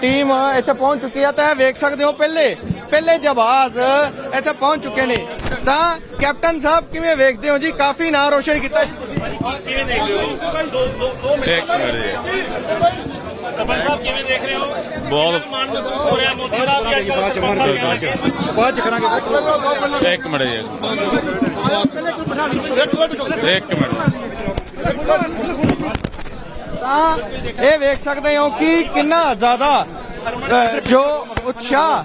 Team ਇੱਥੇ ਪਹੁੰਚ ਚੁੱਕੀ ਆ ਤਾਂ ਇਹ ਵੇਖ ਸਕਦੇ ਹੋ ਪਹਿਲੇ ਪਹਿਲੇ ਜਵਾਜ਼ ਇੱਥੇ ਪਹੁੰਚ ਚੁੱਕੇ ਨੇ। ਤਾਂ ਕੈਪਟਨ ਸਾਹਿਬ ਕਿਵੇਂ ਵੇਖਦੇ ਹੋ ਜੀ? ਕਾਫੀ ਨਾਂ ਰੋਸ਼ਨ ਕੀਤਾ ਜੀ ਤੁਸੀਂ। ਕਿਵੇਂ ਦੇਖ ਰਹੇ ਹੋ ਦੋ ਦੋ ਦੋ ਮਿੰਟ ਇੱਕ ਮਿੰਟ ਸਰਪੰਚ ਸਾਹਿਬ ਕਿਵੇਂ ਦੇਖ ਰਹੇ ਹੋ ਬਹੁਤ ਮਾਨ ਮਹਿਸੂਸ ਹੋ ਰਿਹਾ ਮੋਦੀ ਸਾਹਿਬ ਦੀ ਅੱਜ ਕੱਲ੍ਹ ਸਰਪੰਚ ਸਾਹਿਬ ਬਾਅਦ ਚ ਬਾਅਦ ਚ ਕਰਾਂਗੇ। ਇੱਕ ਮਿੰਟ ਜੀ। ਇੱਕ ਮਿੰਟ। ਤਾਂ ਇਹ ਵੇਖ ਸਕਦੇ ਹੋ ਕਿ ਕਿੰਨਾ ਜ਼ਿਆਦਾ ਜੋ ਉਤਸ਼ਾਹ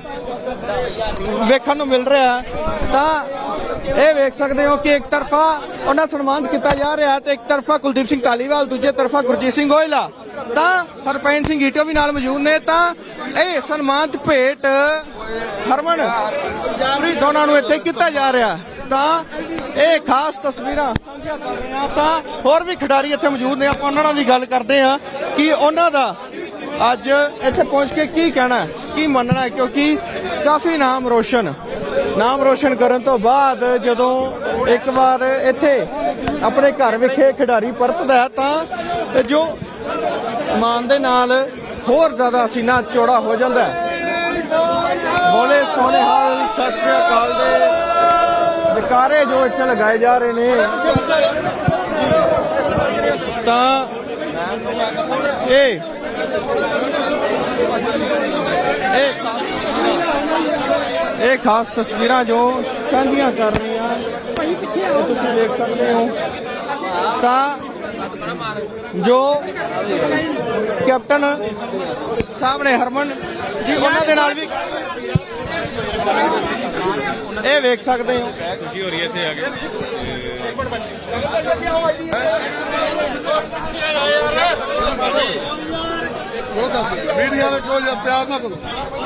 ਵੇਖਣ ਨੂੰ ਮਿਲ ਰਿਹਾ ਤਾਂ ਇਹ ਵੇਖ ਸਕਦੇ ਹੋ ਕਿ ਇੱਕ ਤਰਫਾ ਉਹਨਾਂ ਸਨਮਾਨਿਤ ਕੀਤਾ ਜਾ ਰਿਹਾ ਤੇ ਇੱਕ ਤਰਫਾ ਕੁਲਦੀਪ ਸਿੰਘ ਧਾਲੀਵਾਲ, ਦੂਜੇ ਤਰਫਾ ਗੁਰਜੀਤ ਸਿੰਘ ਗੋਇਲਾ। ਤਾਂ ਹਰਪੈਨ ਸਿੰਘ ਈਟੋ ਵੀ ਨਾਲ ਮੌਜੂਦ ਨੇ। ਤਾਂ ਇਹ ਸਨਮਾਨਿਤ ਭੇਟ ਹਰਮਨ ਪੰਜਾਬੀ ਦੋਨਾਂ ਨੂੰ ਇੱਥੇ ਕੀਤਾ ਜਾ ਰਿਹਾ ਤਾਂ ਇਹ ਖਾਸ ਤਸਵੀਰਾਂ ਸਾਂਝੀਆਂ ਕਰ ਰਹੇ ਹਾਂ ਤਾਂ ਹੋਰ ਵੀ ਖਿਡਾਰੀ ਇੱਥੇ ਮੌਜੂਦ ਨੇ, ਆਪਾਂ ਉਹਨਾਂ ਨਾਲ ਵੀ ਗੱਲ ਕਰਦੇ ਹਾਂ ਕਿ ਉਹਨਾਂ ਦਾ ਅੱਜ ਇੱਥੇ ਪਹੁੰਚ ਕੇ ਕੀ ਕਹਿਣਾ ਕੀ ਮੰਨਣਾ ਕਿਉਂਕਿ ਕਾਫੀ ਨਾਮ ਰੋਸ਼ਨ ਨਾਮ ਰੋਸ਼ਨ ਕਰਨ ਤੋਂ ਬਾਅਦ ਜਦੋਂ ਇੱਕ ਵਾਰ ਇੱਥੇ ਆਪਣੇ ਘਰ ਵਿਖੇ ਖਿਡਾਰੀ ਪਰਤਦਾ ਹੈ, ਤਾਂ ਜੋ ਮਾਨ ਦੇ ਨਾਲ ਹੋਰ ਜ਼ਿਆਦਾ ਸੀਨਾ ਚੌੜਾ ਹੋ ਜਾਂਦਾ ਹੈ। ਬੋਲੇ ਸੋਨੇ ਸਤਿ ਸ੍ਰੀ ਅਕਾਲ ਦੇ ਵਿਕਾਰੇ ਜੋ ਇੱਥੇ ਲਗਾਏ ਜਾ ਰਹੇ ਨੇ। ਤਾਂ ਇਹ ਇਹ ਇਹ ਖਾਸ ਤਸਵੀਰਾਂ ਜੋ ਸਾਂਝੀਆਂ ਕਰ ਰਹੀਆਂ। ਤੁਸੀਂ ਦੇਖ ਸਕਦੇ ਹੋ। ਤਾਂ ਜੋ ਕੈਪਟਨ ਸਾਹਮਣੇ ਹਰਮਨ ਜੀ, ਉਹਨਾਂ ਦੇ ਨਾਲ ਵੀ ਇਹ ਵੇਖ ਸਕਦੇ ਹੋ। ਖੁਸ਼ੀ ਹੋ ਰਹੀ ਹੈ ਇੱਥੇ ਆ ਕੇ ਮੀਡੀਆ ਨੇ ਕੋਈ ਪਿਆਰ ਨਾ ਕਰੋ।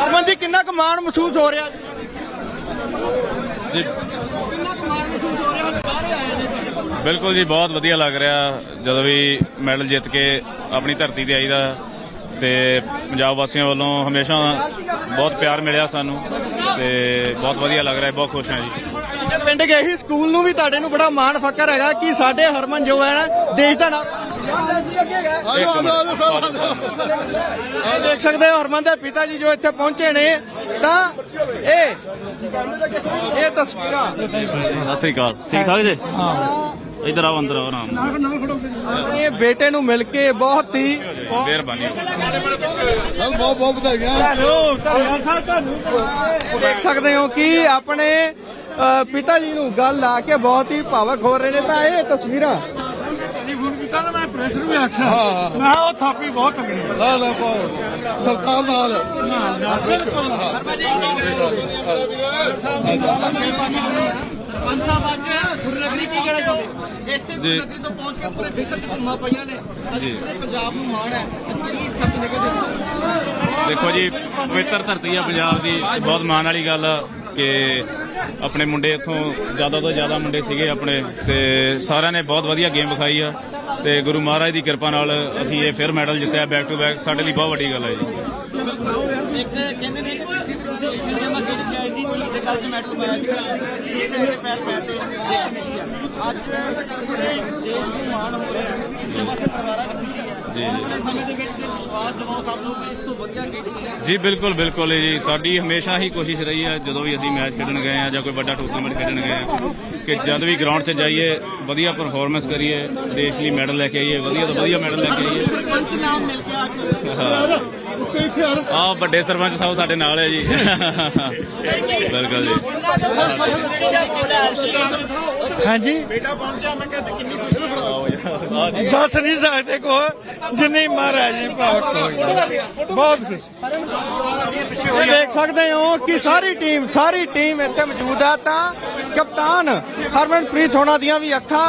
ਹਰਮਨ ਜੀ ਕਿੰਨਾ ਕੁ ਮਾਣ ਮਹਿਸੂਸ ਹੋ ਰਿਹਾ? ਜੀ। ਕਿੰਨਾ ਕੁ ਮਾਣ ਮਹਿਸੂਸ ਹੋ ਰਿਹਾ ਸਾਰੇ ਆਏ ਨੇ ਬਿਲਕੁਲ ਜੀ ਬਹੁਤ ਵਧੀਆ ਲੱਗ ਰਿਹਾ ਜਦੋਂ ਵੀ ਮੈਡਲ ਜਿੱਤ ਕੇ ਆਪਣੀ ਧਰਤੀ ਤੇ ਆਈਦਾ। ਤੇ ਪੰਜਾਬ ਵਾਸੀਆਂ ਵੱਲੋਂ ਹਮੇਸ਼ਾ ਬਹੁਤ ਪਿਆਰ ਮਿਲਿਆ ਸਾਨੂੰ ਤੇ ਬਹੁਤ ਵਧੀਆ ਲੱਗ ਰਿਹਾ ਬਹੁਤ ਖੁਸ਼ ਹਾਂ ਜੀ। ਪਿੰਡ ਗਏ ਸੀ ਸਕੂਲ ਨੂੰ ਵੀ ਤੁਹਾਡੇ ਨੂੰ ਬੜਾ ਮਾਣ ਫਕਰ ਹੈਗਾ ਕਿ ਸਾਡੇ ਹਰਮਨ ਜੋ ਹੈ ਨਾ ਦੇਸ਼ ਦਾ ਨਾਮ ਦੇਖ ਸਕਦੇ ਹੋ ਹਰਮਨ ਦੇ ਪਿਤਾ ਜੀ ਜੋ ਇੱਥੇ ਪਹੁੰਚੇ ਨੇ। ਤਾਂ ਇਹ ਇਹ ਤਸਵੀਰਾਂ ਸਤਿ ਸ੍ਰੀ ਅਕਾਲ। ਠੀਕ ਠਾਕ ਜੀ? ਹਾਂ। ਇਧਰ ਆਓ ਅੰਦਰ ਆਓ ਆਰਾਮ ਨਾਲ। ਆਪਣੇ ਬੇਟੇ ਨੂੰ ਮਿਲ ਕੇ ਬਹੁਤ ਹੀ ਮਿਹਰਬਾਨੀ ਸਭ ਬਹੁਤ ਬਹੁਤ ਵਧਾਈਆਂ। ਦੇਖ ਸਕਦੇ ਹੋ ਕਿ ਆਪਣੇ ਅ, ਪਿਤਾ ਜੀ ਨੂੰ ਗੱਲ ਲਾ ਕੇ ਬਹੁਤ ਹੀ ਭਾਵਕ ਹੋ ਰਹੇ ਨੇ। ਤਾਂ ਇਹ ਤਸਵੀਰਾਂ ਫੋਨ ਕੀਤਾ ਨਾ ਮੈਂ ਪ੍ਰੈਸ ਨੂੰ ਵੀ ਆਖਿਆ। ਹਾਂ। ਮੈਂ ਕਿਹਾ ਉਹ ਥਾਪੀ ਬਹੁਤ ਤਗੜੀ ਹੈ। ਨਾ ਨਾ ਬਹੁਤ। ਸਰਕਾਰ ਨਾਲ। ਬਿਲਕੁਲ। ਪੰਥਾ ਬਾਜ ਗੁਰਨਗਰੀ ਕੀ ਕਹਿਣਾ ਚਾਹੁੰਦੇ ਇਸੇ ਗੁਰਨਗਰੀ ਤੋਂ ਪਹੁੰਚ ਕੇ ਪੂਰੇ ਵਿਸ਼ਵ 'ਚ ਘੁੰਮਾ ਪਈਆਂ ਨੇ। ਅੱਜ ਪੂਰੇ ਪੰਜਾਬ ਨੂੰ ਮਾਣ ਹੈ। ਕੀ ਸਭ ਨਿਕਲ ਦੇਖੋ ਜੀ ਪਵਿੱਤਰ ਧਰਤੀ ਆ ਪੰਜਾਬ ਦੀ। ਬਹੁਤ ਮਾਣ ਵਾਲੀ ਗੱਲ ਕਿ ਆਪਣੇ ਮੁੰਡੇ ਇੱਥੋਂ ਜ਼ਿਆਦਾ ਤੋਂ ਜ਼ਿਆਦਾ ਮੁੰਡੇ ਸੀਗੇ ਆਪਣੇ ਤੇ ਸਾਰਿਆਂ ਨੇ ਬਹੁਤ ਵਧੀਆ ਗੇਮ ਵਿਖਾਈ ਆ। ਤੇ ਗੁਰੂ ਮਹਾਰਾਜ ਦੀ ਕਿਰਪਾ ਨਾਲ ਅਸੀਂ ਇਹ ਫਿਰ ਮੈਡਲ ਜਿੱਤਿਆ ਬੈਕ ਟੂ ਬੈਕ ਸਾਡੇ ਲਈ ਬਹੁਤ ਵੱਡੀ ਗੱਲ ਹੈ ਜੀ। ਇੱਕ ਕਹਿੰਦੇ ਨੇ ਕਿ ਪਿੱਛੇ ਤੁਸੀਂ ਏਸ਼ੀਅਨ ਗੇਮਾਂ ਖੇਡ ਕੇ ਕੱਲ ਚ ਮੈਡਲ ਪਾਇਆ ਸੀ। ਇਹ ਤੇ ਮੇਰੇ ਪੈਰ ਪੈ ਤੇ ਦੇਖ ਨਹੀਂ ਆ ਅੱਜ ਪੂਰੇ ਦੇਸ਼ ਨੂੰ ਮਾਣ ਹੋ ਰਿਹਾ ਹੈ। ਇਹ ਵਾਸਤੇ ਪਰਿਵਾਰਾਂ ਦੀ ਖੁਸ਼ੀ ਹੈ। ਜੀ, ਜੀ। ਆਉਣ ਵਾਲੇ ਸਮੇਂ ਦੇ ਵਿੱਚ ਵਿਸ਼ਵਾਸ ਦਿਵਾਓ ਸਭ ਨੂੰ ਕਿ ਇਸ ਤੋਂ ਵਧੀਆ ਖੇਡੀ ਜੀ ਬਿਲਕੁਲ ਬਿਲਕੁਲ ਜੀ। ਸਾਡੀ ਹਮੇਸ਼ਾ ਹੀ ਕੋਸ਼ਿਸ਼ ਰਹੀ ਹੈ ਜਦੋਂ ਵੀ ਅਸੀਂ ਮੈਚ ਖੇਡਣ ਗਏ ਆ ਜਾਂ ਕੋਈ ਵੱਡਾ ਟੂਰਨਾਮੈਂਟ ਖੇਡਣ ਗਏ ਆ ਕਿ ਜਦ ਵੀ ਗਰਾਊਂਡ 'ਚ ਜਾਈਏ ਵਧੀਆ ਪਰਫਾਰਮੈਂਸ ਕਰੀਏ ਦੇਸ਼ ਲਈ ਮੈਡਲ ਲੈ ਕੇ ਆਈਏ ਵਧੀਆ ਤੋਂ ਵਧੀਆ ਮੈਡਲ ਲੈ ਕੇ ਆਈਏ। ਸਰਪੰਚ ਨਾਮ ਮਿਲ ਕੇ ਅੱਜ ਇੱਥੇ ਆ ਆ ਵੱਡੇ ਸਰਪੰਚ ਸਾਹਿਬ ਸਾਡੇ ਨਾਲ ਹੈ ਜੀ। ਬਿਲਕੁਲ ਜੀ। ਹਾਂਜੀ। ਜੀ ਦੱਸ ਨਹੀਂ ਸਕਦੇ ਕੋ ਜਿੰਨੀ ਮਹਾਰਾਜ ਜੀ ਹੋਈ। ਬਹੁਤ ਖੁਸ਼। ਇਹ ਦੇਖ ਸਕਦੇ ਹੋ ਕਿ ਸਾਰੀ ਟੀਮ ਸਾਰੀ ਟੀਮ ਇੱਥੇ ਮੌਜੂਦ ਆ ਤਾਂ ਕਪਤਾਨ ਹਰਮਨਪ੍ਰੀਤ ਹੋਣਾ ਦੀਆਂ ਵੀ ਅੱਖਾਂ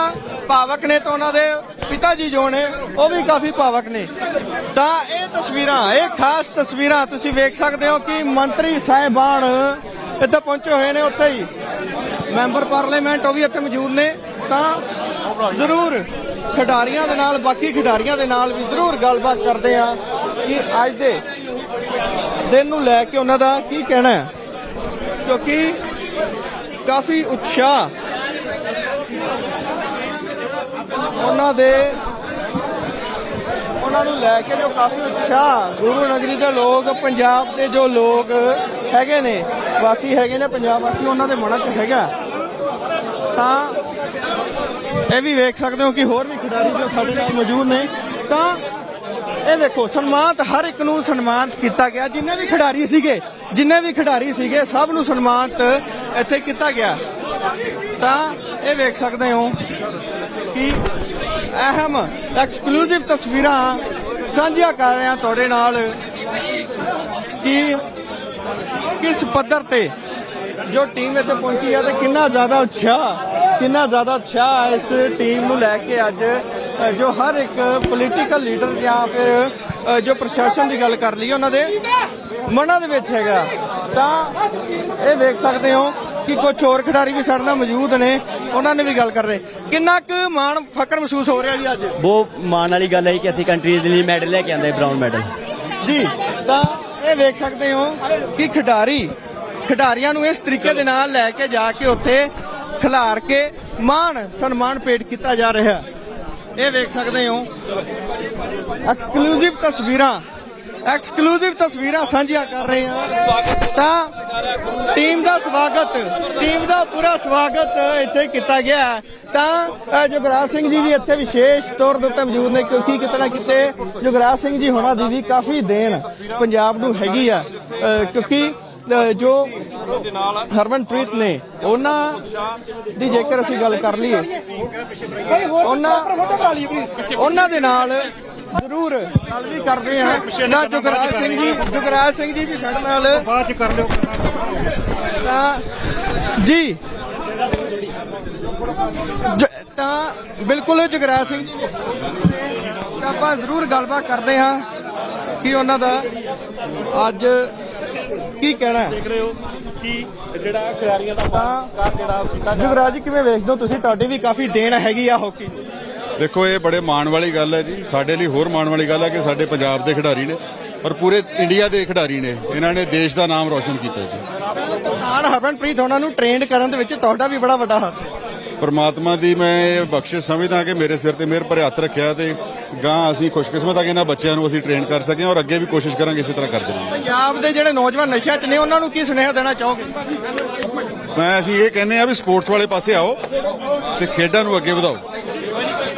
ਭਾਵਕ ਨੇ ਤਾਂ ਉਹਨਾਂ ਦੇ ਪਿਤਾ ਜੀ ਜੋ ਨੇ, ਉਹ ਵੀ ਕਾਫੀ ਭਾਵਕ ਨੇ। ਤਾਂ ਇਹ ਤਸਵੀਰਾਂ, ਇਹ ਖਾਸ ਤਸਵੀਰਾਂ ਤੁਸੀਂ ਵੇਖ ਸਕਦੇ ਹੋ ਕਿ ਮੰਤਰੀ ਸਾਹਿਬਾਨ ਇੱਥੇ ਪਹੁੰਚੇ ਹੋਏ ਨੇ ਉੱਥੇ ਹੀ। ਮੈਂਬਰ ਪਾਰਲੀਮੈਂਟ ਉਹ ਵੀ ਇੱਥੇ ਮੌਜੂਦ ਨੇ। ਤਾਂ ਜ਼ਰੂਰ ਖਿਡਾਰੀਆਂ ਦੇ ਨਾਲ, ਬਾਕੀ ਖਿਡਾਰੀਆਂ ਦੇ ਨਾਲ ਵੀ ਜ਼ਰੂਰ ਗੱਲਬਾਤ ਕਰਦੇ ਆ ਕਿ ਅੱਜ ਦੇ ਦਿਨ ਨੂੰ ਲੈ ਕੇ ਉਹਨਾਂ ਦਾ ਕੀ ਕਹਿਣਾ ਹੈ। ਕਿਉਂਕਿ ਕਾਫੀ ਉਤਸ਼ਾਹ ਉਹਨਾਂ ਦੇ ਉਹਨਾਂ ਨੂੰ ਲੈ ਕੇ ਜੋ ਕਾਫੀ ਉਤਸ਼ਾਹ ਗੁਰੂ ਨਗਰੀ ਦੇ ਲੋਕ, ਪੰਜਾਬ ਦੇ ਜੋ ਲੋਕ ਹੈਗੇ ਨੇ, ਵਾਸੀ ਹੈਗੇ ਨੇ, ਪੰਜਾਬ ਵਾਸੀ ਉਹਨਾਂ ਦੇ ਮਨਾਂ 'ਚ ਹੈਗਾ। ਤਾਂ ਇਹ ਵੀ ਵੇਖ ਸਕਦੇ ਹੋ ਕਿ ਹੋਰ ਵੀ ਖਿਡਾਰੀ ਜੋ ਸਾਡੇ ਨਾਲ ਮੌਜੂਦ ਨੇ, ਤਾਂ ਇਹ ਵੇਖੋ, ਸਨਮਾਨਿਤ ਹਰ ਇੱਕ ਨੂੰ ਸਨਮਾਨਿਤ ਕੀਤਾ ਗਿਆ। ਜਿੰਨੇ ਵੀ ਖਿਡਾਰੀ ਸੀਗੇ, ਜਿੰਨੇ ਵੀ ਖਿਡਾਰੀ ਸੀਗੇ, ਸਭ ਨੂੰ ਸਨਮਾਨਿਤ ਇੱਥੇ ਕੀਤਾ ਗਿਆ। ਤਾਂ ਇਹ ਵੇਖ ਸਕਦੇ ਹੋ ਕਿ ਅਹਿਮ ਐਕਸਕਲੂਸਿਵ ਤਸਵੀਰਾਂ ਸਾਂਝੀਆਂ ਕਰ ਰਹੇ ਹਾਂ ਤੁਹਾਡੇ ਨਾਲ ਕਿ ਕਿਸ ਪੱਧਰ ਤੇ ਜੋ ਟੀਮ ਇੱਥੇ ਪਹੁੰਚੀ ਹੈ ਤੇ ਕਿੰਨਾ ਜ਼ਿਆਦਾ ਉਤਸ਼ਾਹ, ਕਿੰਨਾ ਜ਼ਿਆਦਾ ਉਤਸ਼ਾਹ ਇਸ ਟੀਮ ਨੂੰ ਲੈ ਕੇ ਅੱਜ ਜੋ ਹਰ ਇੱਕ ਪੋਲੀਟੀਕਲ ਲੀਡਰ ਜਾਂ ਫਿਰ ਜੋ ਪ੍ਰਸ਼ਾਸਨ ਦੀ ਗੱਲ ਕਰ ਲਈ ਉਹਨਾਂ ਦੇ ਮਨਾਂ ਦੇ ਵਿੱਚ ਹੈਗਾ। ਤਾਂ ਇਹ ਵੇਖ ਸਕਦੇ ਹੋ ਕਿ ਕੁਝ ਹੋਰ ਖਿਡਾਰੀ ਵੀ ਸਾਡੇ ਨਾਲ ਮੌਜੂਦ ਨੇ ਉਹਨਾਂ ਨੇ ਵੀ ਗੱਲ ਕਰ ਰਹੇ। ਕਿੰਨਾ ਕੁ ਮਾਣ ਫਕਰ ਮਹਿਸੂਸ ਹੋ ਰਿਹਾ ਜੀ ਅੱਜ? ਬਹੁਤ ਮਾਣ ਵਾਲੀ ਗੱਲ ਹੈ ਕਿ ਅਸੀਂ ਕੰਟਰੀ ਦੇ ਲਈ ਮੈਡਲ ਲੈ ਕੇ ਆਂਦੇ ਬ੍ਰਾਊਨ ਮੈਡਲ ਜੀ ਤਾਂ ਇਹ ਵੇਖ ਸਕਦੇ ਹੋ ਕਿ ਖਿਡਾਰੀ ਖਿਡਾਰੀਆਂ ਨੂੰ ਇਸ ਤਰੀਕੇ ਦੇ ਨਾਲ ਲੈ ਕੇ ਜਾ ਕੇ ਉੱਥੇ ਖਿਲਾਰ ਕੇ ਮਾਣ ਸਨਮਾਨ ਭੇਟ ਕੀਤਾ ਜਾ ਰਿਹਾ। ਇਹ ਵੇਖ ਸਕਦੇ ਹੋ। ਐਕਸਕਲੂਸਿਵ ਤਸਵੀਰਾਂ ਐਕਸਕਲੂਸਿਵ ਤਸਵੀਰਾਂ ਸਾਂਝੀਆਂ ਕਰ ਰਹੇ ਹਾਂ। ਤਾਂ ਟੀਮ ਦਾ ਸਵਾਗਤ ਟੀਮ ਦਾ ਪੂਰਾ ਸਵਾਗਤ ਇੱਥੇ ਕੀਤਾ ਗਿਆ। ਤਾਂ ਜੁਗਰਾਜ ਸਿੰਘ ਜੀ ਵੀ ਇੱਥੇ ਵਿਸ਼ੇਸ਼ ਤੌਰ ਦੇ ਉੱਤੇ ਮੌਜੂਦ ਨੇ ਕਿਉਂਕਿ ਕਿਤੇ ਨਾ ਕਿਤੇ ਜੁਗਰਾਜ ਸਿੰਘ ਜੀ ਹੋਣਾ ਦੀ ਵੀ ਕਾਫੀ ਦੇਣ ਪੰਜਾਬ ਨੂੰ ਹੈਗੀ ਆ। ਕਿਉਂਕਿ ਜੋ ਹਰਮਨਪ੍ਰੀਤ ਨੇ ਉਹਨਾਂ ਦੀ ਜੇਕਰ ਅਸੀਂ ਗੱਲ ਕਰ ਲਈਏ ਉਹਨਾਂ ਉਹਨਾਂ ਦੇ ਨਾਲ ਜ਼ਰੂਰ। ਗੱਲ ਵੀ ਕਰਦੇ ਹਾਂ। ਨਾ ਜੁਗਰਾਜ ਸਿੰਘ ਜੀ ਜੁਗਰਾਜ ਸਿੰਘ ਜੀ ਵੀ ਸਾਡੇ ਨਾਲ। ਬਾਅਦ ਚ ਕਰ ਲਿਓ। ਤਾਂ ਜੀ। ਤਾਂ ਬਿਲਕੁਲ ਜਗਰਾਜ ਸਿੰਘ ਜੀ ਤਾਂ ਆਪਾਂ ਜ਼ਰੂਰ ਗੱਲਬਾਤ ਕਰਦੇ ਹਾਂ ਕਿ ਉਹਨਾਂ ਦਾ ਅੱਜ ਕੀ ਕਹਿਣਾ ਹੈ। ਦੇਖ ਰਹੇ ਹੋ ਕਿ ਜਿਹੜਾ ਖਿਡਾਰੀਆਂ ਦਾ ਤਾਂ ਜਿਹੜਾ ਕੀਤਾ ਜਗਰਾਜ ਜੀ ਕਿਵੇਂ ਵੇਖਦੇ ਹੋ ਤੁਸੀਂ? ਤੁਹਾਡੀ ਵੀ ਕਾਫੀ ਦੇਣ ਹੈਗੀ ਆ ਹਾਕੀ। ਦੇਖੋ ਇਹ ਬੜੇ ਮਾਣ ਵਾਲੀ ਗੱਲ ਹੈ ਜੀ। ਸਾਡੇ ਲਈ ਹੋਰ ਮਾਣ ਵਾਲੀ ਗੱਲ ਹੈ ਕਿ ਸਾਡੇ ਪੰਜਾਬ ਦੇ ਖਿਡਾਰੀ ਨੇ ਔਰ ਪੂਰੇ ਇੰਡੀਆ ਦੇ ਖਿਡਾਰੀ ਨੇ ਇਹਨਾਂ ਨੇ ਦੇਸ਼ ਦਾ ਨਾਮ ਰੋਸ਼ਨ ਕੀਤਾ ਜੀ। ਕਪਤਾਨ ਹਰਮਨਪ੍ਰੀਤ ਉਹਨਾਂ ਨੂੰ ਟ੍ਰੇਨਡ ਕਰਨ ਦੇ ਵਿੱਚ ਤੁਹਾਡਾ ਵੀ ਬੜਾ ਵੱਡਾ ਹੱਥ ਹੈ ਪਰਮਾਤਮਾ ਦੀ ਮੈਂ ਇਹ ਬਖਸ਼ਿਸ਼ ਸਮਝਦਾ ਕਿ ਮੇਰੇ ਸਿਰ ਤੇ ਮਿਹਰ ਭਰੇ ਹੱਥ ਰੱਖਿਆ ਤੇ ਗਾਂ ਅਸੀਂ ਖੁਸ਼ਕਿਸਮਤ ਆ ਕਿ ਇਹਨਾਂ ਬੱਚਿਆਂ ਨੂੰ ਅਸੀਂ ਟ੍ਰੇਨ ਕਰ ਸਕੇ ਔਰ ਅੱਗੇ ਵੀ ਕੋਸ਼ਿਸ਼ ਕਰਾਂਗੇ ਇਸੇ ਤਰ੍ਹਾਂ ਕਰਦੇ ਰਹਾਂਗੇ ਪੰਜਾਬ ਦੇ ਜਿਹੜੇ ਨੌਜਵਾਨ ਨਸ਼ਿਆਂ 'ਚ ਨੇ ਉਹਨਾਂ ਨੂੰ ਕੀ ਸੁਨੇਹਾ ਦੇਣਾ ਚਾਹੋਗੇ? ਮੈਂ ਅਸੀਂ ਇਹ ਕਹਿੰਦੇ ਆ ਵੀ ਸਪੋਰਟਸ ਵਾਲੇ ਪਾਸੇ ਆਓ ਤੇ ਖੇਡਾਂ ਨੂੰ ਅੱਗੇ ਵਧਾਓ।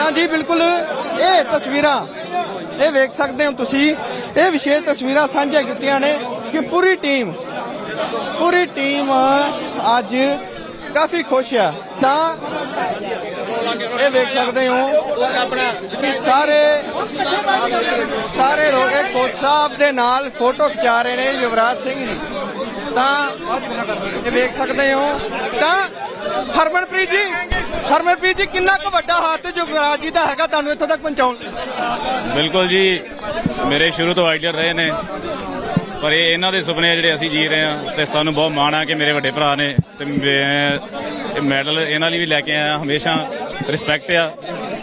ਤਾਂ ਜੀ, ਬਿਲਕੁਲ। ਇਹ ਤਸਵੀਰਾਂ, ਇਹ ਵੇਖ ਸਕਦੇ ਹੋ ਤੁਸੀਂ। ਇਹ ਵਿਸ਼ੇਸ਼ ਤਸਵੀਰਾਂ ਸਾਂਝੀਆਂ ਕੀਤੀਆਂ ਨੇ ਕਿ ਪੂਰੀ ਟੀਮ ਪੂਰੀ ਟੀਮ ਅੱਜ ਕਾਫੀ ਖੁਸ਼ ਆ ਤਾਂ ਇਹ ਵੇਖ ਸਕਦੇ ਹੋ ਕਿ ਸਾਰੇ ਸਾਰੇ ਲੋਕ ਕੋਚ ਸਾਹਿਬ ਦੇ ਨਾਲ ਫੋਟੋ ਖਿਚਾ ਰਹੇ ਨੇ ਯੁਵਰਾਜ ਸਿੰਘ ਜੀ। ਤਾਂ ਇਹ ਵੇਖ ਸਕਦੇ ਹੋ। ਤਾਂ ਹਰਮਨਪ੍ਰੀਤ ਜੀ ਹਰਮਨਪ੍ਰੀਤ ਜੀ ਕਿੰਨਾ ਕੁ ਵੱਡਾ ਹੱਥ ਜੁਗਰਾਜ ਜੀ ਦਾ ਹੈਗਾ ਤੁਹਾਨੂੰ ਇੱਥੋਂ ਤੱਕ ਪਹੁੰਚਾਉਣ ਲਈ? ਬਿਲਕੁਲ ਜੀ ਮੇਰੇ ਸ਼ੁਰੂ ਤੋਂ ਆਈਡੀਅਲ ਰਹੇ ਨੇ ਪਰ ਇਹ ਇਹਨਾਂ ਦੇ ਸੁਪਨੇ ਜਿਹੜੇ ਅਸੀਂ ਜੀ ਰਹੇ ਹਾਂ ਤੇ ਸਾਨੂੰ ਬਹੁਤ ਮਾਣ ਆ ਕਿ ਮੇਰੇ ਵੱਡੇ ਭਰਾ ਨੇ ਤੇ ਮੈਂ ਇਹ ਮੈਡਲ ਇਹਨਾਂ ਲਈ ਵੀ ਲੈ ਕੇ ਆਇਆ ਹਮੇਸ਼ਾ ਰਿਸਪੈਕਟ ਆ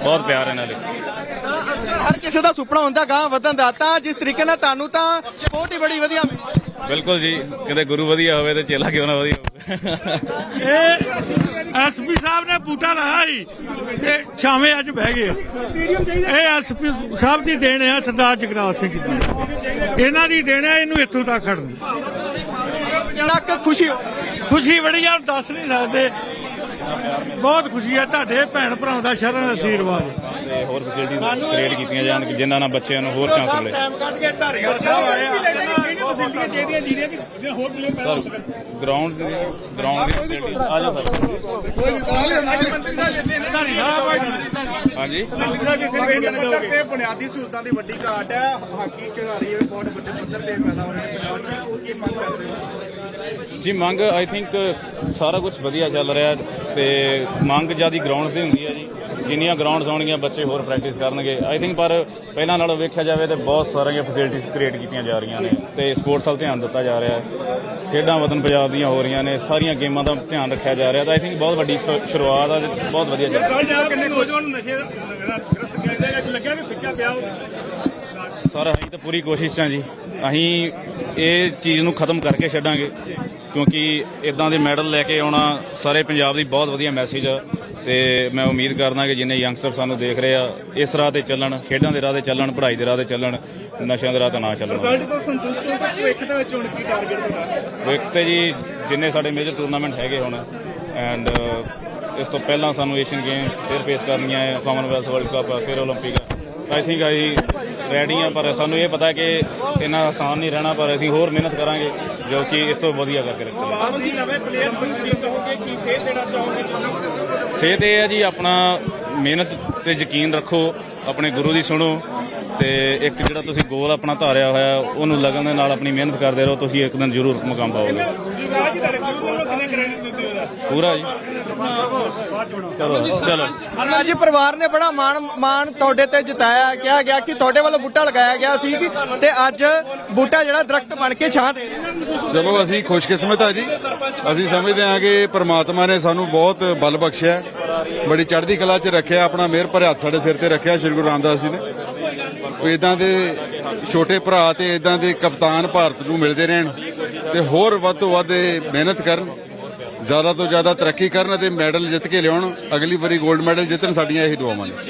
ਬਹੁਤ ਪਿਆਰ ਇਹਨਾਂ ਲਈ। ਹਰ ਕਿਸੇ ਦਾ ਸੁਪਨਾ ਹੁੰਦਾ ਗਾਂ ਵਧਣ ਦਾ ਤਾਂ ਜਿਸ ਤਰੀਕੇ ਨਾਲ ਤੁਹਾਨੂੰ ਤਾਂ ਸਪੋਰਟ ਹੀ ਬੜੀ ਵਧੀਆ ਮਿਲੀ। ਬਿਲਕੁਲ ਜੀ ਕਿਤੇ ਗੁਰੂ ਵਧੀਆ ਹੋਵੇ ਤੇ ਚੇਲਾ ਕਿਉਂ ਨਾ ਵਧੀਆ ਹੋਵੇ। ਇਹ ਐਸਪੀ ਸਾਹਿਬ ਨੇ ਬੂਟਾ ਲਾਇਆ ਸੀ ਤੇ ਛਾਵੇਂ ਅੱਜ ਬਹਿ ਗਏ ਇਹ ਐਸਪੀ ਸਾਹਿਬ ਦੀ ਦੇਣ ਹੈ ਸਰਦਾਰ ਜਗਰਾਜ ਸਿੰਘ ਜੀ ਇਹਨਾਂ ਦੀ ਦੇਣ ਹੈ ਇਹਨੂੰ ਇੱਥੋਂ ਤੱਕ ਖੜਨ ਕਿੰਨਾ ਕੁ ਖੁਸ਼ੀ। ਖੁਸ਼ੀ ਬੜੀ ਆ ਦੱਸ ਨਹੀਂ ਸਕਦੇ। ਬਹੁਤ ਖੁਸ਼ੀ ਹੈ ਤੁਹਾਡੇ ਭੈਣ ਭਰਾਵਾਂ ਦਾ ਸ਼ਰਨ ਅਸ਼ੀਰਵਾਦ ਤੇ ਹੋਰ ਫੈਸਿਲਿਟੀਆਂ ਕ੍ਰੀਏਟ ਕੀਤੀਆਂ ਜਾਣ ਕਿ ਜਿਨ੍ਹਾਂ ਨਾਲ ਬੱਚਿਆਂ ਨੂੰ ਹੋਰ ਚਾਂਸ ਮਿਲੇ। ਟਾਈਮ ਕੱਢ ਕੇ ਧਾਰੀਵਾਲ ਸਾਹਿਬ ਆਏ ਆ। ਕਿਹੜੀਆਂ ਫੈਸਿਲਿਟੀਆਂ ਚਾਹੀਦੀਆਂ ਜਿਹੜੀਆਂ ਕਿ ਹੋਰ ਪਲੇਅਰ ਪੈਦਾ ਹੋ ਸਕਣ ਗਰਾਊਂਡ ਗਰਾਊਂਡ ਦੀ ਫੈਸਿਲਿਟੀ ਆ ਜਾਓ ਸਰ ਹਾਂਜੀ। ਤੇ ਬੁਨਿਆਦੀ ਸਹੂਲਤਾਂ ਦੀ ਵੱਡੀ ਘਾਟ ਹੈ। ਹਾਕੀ ਖਿਡਾਰੀ ਬਹੁਤ ਵੱਡੇ ਪੱਧਰ ਤੇ ਪੈਦਾ ਹੋ ਰਹੇ ਨੇ ਪੰਜਾਬ 'ਚ। ਕੀ ਮੰਗ ਕਰਦੇ ਹੋ? ਜੀ, ਮੰਗ ਆਈ ਥਿੰਕ ਸਾਰਾ ਕੁਝ ਵਧੀਆ ਚੱਲ ਰਿਹਾ ਤੇ ਮੰਗ ਜਿਆਦੀ ਗਰਾਊਂਡਸ ਦੀ ਹੁੰਦੀ ਹੈ ਜੀ। ਜਿੰਨੀਆਂ ਗਰਾਊਂਡਸ ਹੋਣਗੀਆਂ ਬੱਚੇ ਹੋਰ ਪ੍ਰੈਕਟਿਸ ਕਰਨਗੇ। ਆਈ ਥਿੰਕ ਪਰ ਪਹਿਲਾਂ ਨਾਲੋਂ ਵੇਖਿਆ ਜਾਵੇ ਤੇ ਬਹੁਤ ਸਾਰੀਆਂ ਫੈਸਿਲਿਟੀਆਂ ਕ੍ਰੀਏਟ ਕੀਤੀਆਂ ਜਾ ਰਹੀਆਂ ਨੇ ਤੇ ਸਪੋਰਟਸ ਵੱਲ ਧਿਆਨ ਦਿੱਤਾ ਜਾ ਰਿਹਾ ਹੈ। ਖੇਡਾਂ ਵਤਨ ਪੰਜਾਬ ਦੀਆਂ ਹੋ ਰਹੀਆਂ ਨੇ, ਸਾਰੀਆਂ ਗੇਮਾਂ ਦਾ ਧਿਆਨ ਰੱਖਿਆ ਜਾ ਰਿਹਾ ਤਾਂ ਆਈ ਥਿੰਕ ਬਹੁਤ ਵੱਡੀ ਸ਼ੁਰੂਆਤ ਆ ਬਹੁਤ ਵਧੀਆ ਚੱਲ ਰਿਹਾ ਪੰਜਾਬ ਕਿੰਨੇ ਨੌਜਵਾਨ ਨਸ਼ੇ ਦਾ ਗ੍ਰਸਤ ਕਿਹਾ ਲੱਗਿਆ ਕਿ ਫਿੱਕਾ ਪਿਆ ਸਰ ਅਸੀਂ ਤਾਂ ਪੂਰੀ ਕੋਸ਼ਿਸ਼ ਹੈ ਜੀ ਅਸੀਂ ਇਹ ਚੀਜ਼ ਨੂੰ ਖਤਮ ਕਰਕੇ ਛੱਡਾਂਗੇ ਕਿਉਂਕਿ ਇਦਾਂ ਦੇ ਮੈਡਲ ਲੈ ਕੇ ਆਉਣਾ ਸਾਰੇ ਪੰਜਾਬ ਦੀ ਬਹੁਤ ਵਧੀਆ ਮੈਸੇਜ ਆ ਤੇ ਮੈਂ ਉਮੀਦ ਕਰਦਾ ਕਿ ਜਿੰਨੇ ਯੰਗਸਟਰ ਸਾਨੂੰ ਦੇਖ ਰਹੇ ਆ ਇਸ ਰਾਹ ਤੇ ਚੱਲਣ ਖੇਡਾਂ ਦੇ ਰਾਹ ਤੇ ਚੱਲਣ ਪੜ੍ਹਾਈ ਦੇ ਰਾਹ ਤੇ ਚੱਲਣ ਨਸ਼ਿਆਂ ਦੇ ਰਾਹ ਤੇ ਨਾ ਚੱਲਣ ਰਿਜ਼ਲਟ ਤੋਂ ਸੰਤੁਸ਼ਟ ਹੋ ਤਾਂ ਭਵਿੱਖ ਦੇ ਵਿੱਚ ਹੁਣ ਕੀ ਟਾਰਗੇਟ ਤੁਹਾਡਾ ਇੱਕ ਤੇ ਜੀ ਜਿੰਨੇ ਸਾਡੇ ਮੇਜਰ ਟੂਰਨਾਮੈਂਟ ਹੈਗੇ ਹੁਣ ਐਂਡ ਇਸ ਤੋਂ ਪਹਿਲਾਂ ਸਾਨੂੰ ਏਸ਼ੀਅਨ ਗੇਮਸ ਫਿਰ ਫੇਸ ਕਰਨੀਆਂ ਹੈ ਕਾਮਨਵੈਲਥ ਵਰਲਡ ਕੱਪ ਆ, ਫਿਰ 올림픽 ਆਈ ਥਿੰਕ ਆਈ ਰੈਡੀ ਆ ਪਰ ਸਾਨੂੰ ਇਹ ਪਤਾ ਕਿ ਇੰਨਾ ਆਸਾਨ ਨਹੀਂ ਰਹਿਣਾ ਪਰ ਅਸੀਂ ਹੋਰ ਮਿਹਨਤ ਕਰਾਂਗੇ ਜੋ ਕਿ ਇਸ ਤੋਂ ਵਧੀਆ ਕਰਕੇ ਰੱਖਾਂਗੇ। ਅਸੀਂ ਨਵੇਂ ਪਲੇਅਰਸ ਨੂੰ ਕੀ ਕਹੋਗੇ ਕੀ ਸੇਧ ਦੇਣਾ ਚਾਹੋਗੇ ਸੇਧ ਇਹ ਹੈ ਜੀ ਆਪਣਾ ਮਿਹਨਤ ਤੇ ਯਕੀਨ ਰੱਖੋ ਆਪਣੇ ਗੁਰੂ ਦੀ ਸੁਣੋ ਤੇ ਇੱਕ ਜਿਹੜਾ ਤੁਸੀਂ ਗੋਲ ਆਪਣਾ ਧਾਰਿਆ ਹੋਇਆ ਉਹਨੂੰ ਲਗਨ ਦੇ ਨਾਲ ਆਪਣੀ ਮਿਹਨਤ ਕਰਦੇ ਰਹੋ ਤੁਸੀਂ ਇੱਕ ਦਿਨ ਜ਼ਰੂਰ ਮੁਕਾਮ ਪਾਓਗੇ। ਜੀ ਪੂਰਾ ਜੀ। ਚਲੋ ਚਲੋ। ਹਰਨਾ ਜੀ ਪਰਿਵਾਰ ਨੇ ਬੜਾ ਮਾਣ ਮਾਣ ਤੁਹਾਡੇ ਤੇ ਜਿਤਾਇਆ ਕਿਹਾ ਗਿਆ ਕਿ ਤੁਹਾਡੇ ਵੱਲੋਂ ਬੂਟਾ ਲਗਾਇਆ ਗਿਆ ਸੀ ਕਿ ਤੇ ਅੱਜ ਬੂਟਾ ਜਿਹੜਾ ਦਰਖਤ ਬਣ ਕੇ ਛਾਂ ਦੇ ਰਿਹਾ। ਚਲੋ ਅਸੀਂ ਖੁਸ਼ਕਿਸਮਤ ਆ ਜੀ। ਅਸੀਂ ਸਮਝਦੇ ਹਾਂ ਕਿ ਪ੍ਰਮਾਤਮਾ ਨੇ ਸਾਨੂੰ ਬਹੁਤ ਬਲ ਬਖਸ਼ਿਆ ਬੜੀ ਚੜ੍ਹਦੀ ਕਲਾ 'ਚ ਰੱਖਿਆ ਆਪਣਾ ਮਿਹਰ ਭਰੇ ਹੱਥ ਸਾਡੇ ਸਿਰ ਤੇ ਰੱਖਿਆ ਸ਼੍ਰੀ ਗੁਰੂ ਰਾਮਦਾਸ ਜੀ ਨੇ। ਇਦਾਂ ਦੇ ਛੋਟੇ ਭਰਾ ਤੇ ਇਦਾਂ ਦੇ ਕਪਤਾਨ ਭਾਰਤ ਨੂੰ ਮਿਲਦੇ ਰਹਿਣ ਤੇ ਹੋਰ ਵੱਧ ਤੋਂ ਵੱਧ ਮਿਹਨਤ ਕਰਨ। ਜ਼ਿਆਦਾ ਤੋਂ ਜ਼ਿਆਦਾ ਤਰੱਕੀ ਕਰਨ ਅਤੇ ਮੈਡਲ ਜਿੱਤ ਕੇ ਲਿਆਉਣ, ਅਗਲੀ ਵਾਰੀ 골ਡ ਮੈਡਲ ਜਿੱਤਣ ਸਾਡੀਆਂ ਇਹ ਦੁਆਵਾਂ ਨੇ।